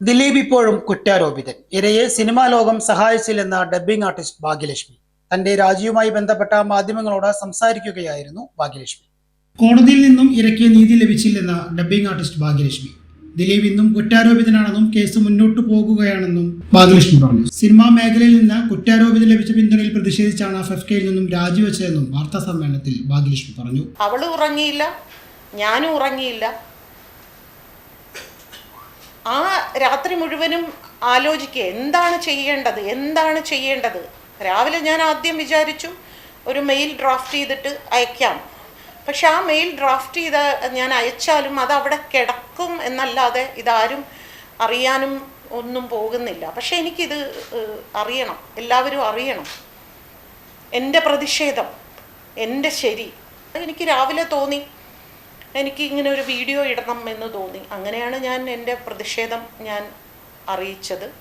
ദിലീപ് ഇപ്പോഴും കുറ്റാരോപിതൻ. ഇരയെ സിനിമാ ലോകം സഹായിച്ചില്ലെന്ന ഡബ്ബിംഗ് ആർട്ടിസ്റ്റ് ഭാഗ്യലക്ഷ്മി. തന്റെ രാജിയുമായി ബന്ധപ്പെട്ട മാധ്യമങ്ങളോട് സംസാരിക്കുകയായിരുന്നു ഭാഗ്യലക്ഷ്മി. കോടതിയിൽ നിന്നും ഇരയ്ക്ക് നീതി ലഭിച്ചില്ലെന്ന ഡബ്ബിംഗ് ആർട്ടിസ്റ്റ് ഭാഗ്യലക്ഷ്മി. ദിലീപ് ഇന്നും കുറ്റാരോപിതനാണെന്നും കേസ് മുന്നോട്ട് പോകുകയാണെന്നും ഭാഗ്യലക്ഷ്മി പറഞ്ഞു. സിനിമാ മേഖലയിൽ നിന്ന് കുറ്റാരോപിതം ലഭിച്ച പിന്തുണയിൽ പ്രതിഷേധിച്ചാണ് ഫെഫ്കയിൽ നിന്നും രാജിവെച്ചതെന്നും വാർത്താ സമ്മേളനത്തിൽ ഭാഗ്യലക്ഷ്മി പറഞ്ഞു. അവൾ ഉറങ്ങിയില്ല ഞാനും ഉറങ്ങിയില്ല. ആ രാത്രി മുഴുവനും ആലോചിക്കുക എന്താണ് ചെയ്യേണ്ടത് എന്താണ് ചെയ്യേണ്ടത്? രാവിലെ ഞാൻ ആദ്യം വിചാരിച്ചു ഒരു മെയിൽ ഡ്രാഫ്റ്റ് ചെയ്തിട്ട് അയക്കാം. പക്ഷെ ആ മെയിൽ ഡ്രാഫ്റ്റ് ചെയ്ത ഞാൻ അയച്ചാലും അത് അവിടെ കിടക്കും എന്നല്ലാതെ ഇതാരും അറിയാനും ഒന്നും പോകുന്നില്ല. പക്ഷെ എനിക്കിത് അറിയണം. എല്ലാവരും അറിയണം. എന്റെ പ്രതിഷേധം എന്റെ ശരി. എനിക്ക് രാവിലെ തോന്നി. എനിക്ക് ഇങ്ങനെ ഒരു വീഡിയോ ഇടണം എന്ന് തോന്നി. അങ്ങനെയാണ് ഞാൻ എന്റെ പ്രതിഷേധം ഞാൻ അറിയിച്ചത്.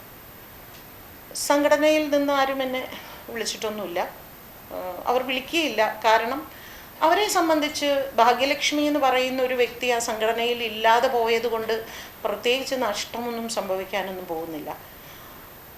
സംഘടനയിൽ നിന്ന് ആരും എന്നെ വിളിച്ചിട്ടൊന്നുമില്ല. അവർ വിളിക്കുകയില്ല. കാരണം അവരെ സംബന്ധിച്ച് ഭാഗ്യലക്ഷ്മി എന്ന് പറയുന്ന ഒരു വ്യക്തി ആ സംഘടനയിൽ ഇല്ലാതെ പോയതുകൊണ്ട് പ്രത്യേകിച്ച് നഷ്ടമൊന്നും സംഭവിക്കാനൊന്നും പോകുന്നില്ല.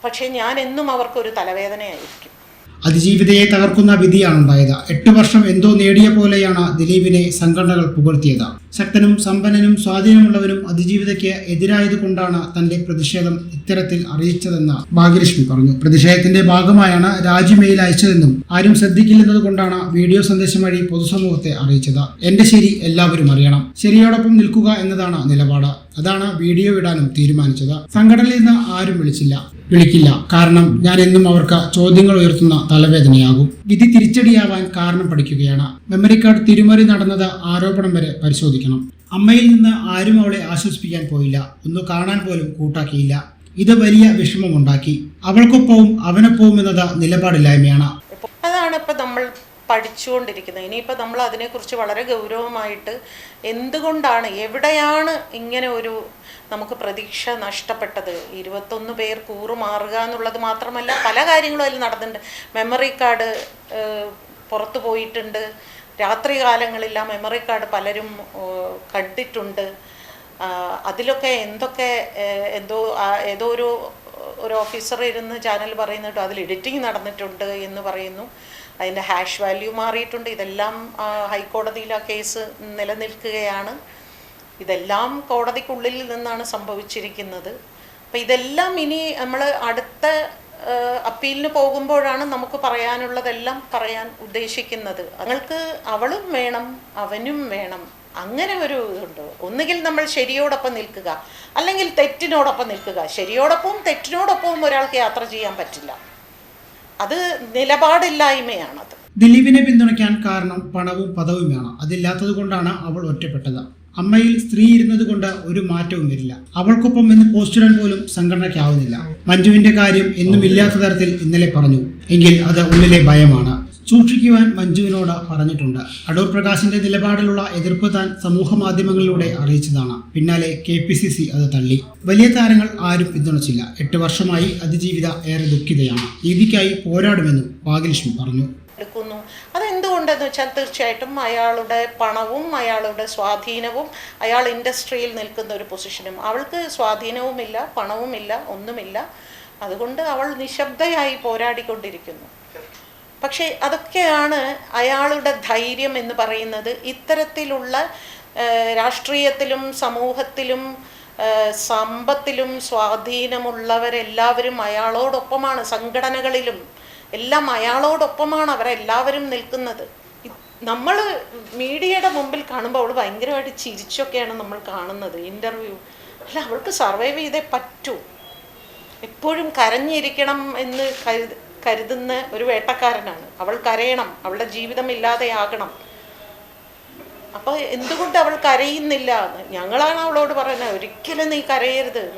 പക്ഷേ ഞാൻ എന്നും അവർക്കൊരു തലവേദനയായിരിക്കും. അതിജീവിതയെ തകർക്കുന്ന വിധിയാണ് ഉണ്ടായത് എട്ട് വർഷം എന്തോ നേടിയ പോലെയാണ് ദിലീപിനെ സംഘടനകൾ പുകഴ്ത്തിയത്. ശക്തനും സമ്പന്നനും സ്വാധീനമുള്ളവരും അതിജീവിതയ്ക്ക് എതിരായതുകൊണ്ടാണ് തന്റെ പ്രതിഷേധം ഇത്തരത്തിൽ അറിയിച്ചതെന്ന് ഭാഗ്യലക്ഷ്മി പറഞ്ഞു. പ്രതിഷേധത്തിന്റെ ഭാഗമായാണ് രാജ്യമെയിൽ അയച്ചതെന്നും ആരും ശ്രദ്ധിക്കില്ലെന്നതുകൊണ്ടാണ് വീഡിയോ സന്ദേശം വഴി പൊതുസമൂഹത്തെ അറിയിച്ചത്. എന്റെ ശരി എല്ലാവരും അറിയണം. ശരിയോടൊപ്പം നിൽക്കുക എന്നതാണ് നിലപാട്. അതാണ് വീഡിയോ ഇടാനും തീരുമാനിച്ചത്. സംഘടനയിൽ നിന്ന് ആരും വിളിച്ചില്ല. വിളിക്കില്ല. കാരണം ഞാൻ എന്നും അവർക്ക് ചോദ്യങ്ങൾ ഉയർത്തുന്ന തലവേദനയാകും. വിധി തിരിച്ചടിയാവാൻ കാരണം പഠിക്കുകയാണ്. മെമ്മറി കാർഡ് തിരുമറി നടന്നത് ആരോപണം വരെ പരിശോധിക്കണം. അമ്മയിൽ നിന്ന് ആരും അവളെ ആശ്വസിപ്പിക്കാൻ പോയില്ല. ഒന്ന് കാണാൻ പോലും കൂട്ടാക്കിയില്ല. ഇത് വലിയ വിഷമമുണ്ടാക്കി. അവൾക്കൊപ്പവും അവനൊപ്പവും എന്നത് നിലപാടില്ലായ്മയാണ്. അതാണ് ഇപ്പൊ നമ്മൾ പഠിച്ചുകൊണ്ടിരിക്കുന്നത്. ഇനിയിപ്പോൾ നമ്മൾ അതിനെക്കുറിച്ച് വളരെ ഗൗരവമായിട്ട് എന്തുകൊണ്ടാണ് എവിടെയാണ് ഇങ്ങനെ ഒരു നമുക്ക് പ്രതീക്ഷ നഷ്ടപ്പെട്ടത്? ഇരുപത്തൊന്ന് പേർ കൂറുമാറുക എന്നുള്ളത് മാത്രമല്ല പല കാര്യങ്ങളും അതിൽ നടന്നിട്ടുണ്ട്. മെമ്മറി കാർഡ് പുറത്തു പോയിട്ടുണ്ട്. രാത്രി കാലങ്ങളിൽ ആ മെമ്മറി കാർഡ് പലരും കണ്ടിട്ടുണ്ട്. അതിലൊക്കെ എന്തൊക്കെ എന്തോ ഏതോ ഒരു ഒരു ഓഫീസർ ഇരുന്ന് ചാനൽ പറയുന്നു അതിൽ എഡിറ്റിംഗ് നടന്നിട്ടുണ്ട് എന്ന് പറയുന്നു. അതിന്റെ ഹാഷ് വാല്യൂ മാറിയിട്ടുണ്ട്. ഇതെല്ലാം ഹൈക്കോടതിയിൽ ആ കേസ് നിലനിൽക്കുകയാണ്. ഇതെല്ലാം കോടതിക്കുള്ളിൽ നിന്നാണ് സംഭവിച്ചിരിക്കുന്നത്. അപ്പം ഇതെല്ലാം ഇനി നമ്മൾ അടുത്ത അപ്പീലിന് പോകുമ്പോഴാണ് നമുക്ക് പറയാനുള്ളതെല്ലാം പറയാൻ ഉദ്ദേശിക്കുന്നത്. അങ്ങൾക്ക് അവളും വേണം അവനും വേണം. അങ്ങനെ ഒരു ഇതുണ്ട്. ഒന്നുകിൽ നമ്മൾ ശരിയോടൊപ്പം നിൽക്കുക. അല്ലെങ്കിൽ തെറ്റിനോടൊപ്പം നിൽക്കുക. ശരിയോടൊപ്പവും തെറ്റിനോടൊപ്പവും ഒരാൾക്ക് യാത്ര ചെയ്യാൻ പറ്റില്ല. അത് നിലപാടില്ലായ്മയാണ് ദിലീപിനെ പിന്തുണയ്ക്കാൻ കാരണം പണവും പദവുമാണ് അതില്ലാത്തത് കൊണ്ടാണ് അവൾ ഒറ്റപ്പെട്ടത്. അമ്മയിൽ സ്ത്രീ ഇരുന്നത് കൊണ്ട് ഒരു മാറ്റവും വരില്ല. അവൾക്കൊപ്പം എന്ന് പോസ്റ്റിടാൻ പോലും സംഘടനയ്ക്കാവുന്നില്ല. മഞ്ജുവിന്റെ കാര്യം എന്നും ഇല്ലാത്ത തരത്തിൽ ഇന്നലെ പറഞ്ഞു. എങ്കിൽ അത് ഉള്ളിലെ ഭയമാണ്. സൂക്ഷിക്കുവാൻ മഞ്ജുവിനോട് പറഞ്ഞിട്ടുണ്ട്. അടൂർ പ്രകാശിന്റെ നിലപാടിലുള്ള എതിർപ്പ് താൻ സമൂഹ മാധ്യമങ്ങളിലൂടെ അറിയിച്ചതാണ്. പിന്നാലെ കെ പി സി സി അത് തള്ളി. വലിയ താരങ്ങൾ ആരും പിന്തുണച്ചില്ല. എട്ട് വർഷമായി അതിജീവിത ഏറെ ദുഃഖിതയാണ്. നീതിക്കായി പോരാടുമെന്നും ഭാഗ്യലക്ഷ്മി പറഞ്ഞു. എടുക്കുന്നു. അതെന്തുകൊണ്ടെന്ന് വെച്ചാൽ തീർച്ചയായിട്ടും അയാളുടെ പണവും അയാളുടെ സ്വാധീനവും അയാൾ ഇൻഡസ്ട്രിയിൽ നിൽക്കുന്ന ഒരു പൊസിഷനും. അവൾക്ക് സ്വാധീനവുമില്ല പണവുമില്ല ഒന്നുമില്ല. അതുകൊണ്ട് അവൾ നിശബ്ദയായി പോരാടിക്കൊണ്ടിരിക്കുന്നു. പക്ഷേ അതൊക്കെയാണ് അയാളുടെ ധൈര്യം എന്ന് പറയുന്നത്. ഇത്തരത്തിലുള്ള രാഷ്ട്രീയത്തിലും സമൂഹത്തിലും സമ്പത്തിലും സ്വാധീനമുള്ളവരെല്ലാവരും അയാളോടൊപ്പമാണ്. സംഘടനകളിലും എല്ലാം അയാളോടൊപ്പമാണ് അവരെല്ലാവരും നിൽക്കുന്നത്. നമ്മൾ മീഡിയയുടെ മുമ്പിൽ കാണുമ്പോൾ അവൾ ഭയങ്കരമായിട്ട് ചിരിച്ചൊക്കെയാണ് നമ്മൾ കാണുന്നത്. ഇന്റർവ്യൂ അല്ല അവൾക്ക് സർവൈവ് ചെയ്തേ പറ്റൂ. എപ്പോഴും കരഞ്ഞിരിക്കണം എന്ന് കരുത കരുതുന്ന ഒരു വേട്ടക്കാരനാണ്. അവൾ കരയണം. അവളുടെ ജീവിതം ഇല്ലാതെയാകണം. അപ്പോൾ എന്തുകൊണ്ട് അവൾ കരയുന്നില്ല? ഞങ്ങളാണ് അവളോട് പറയുന്നത്. ഒരിക്കലും നീ കരയരുത്.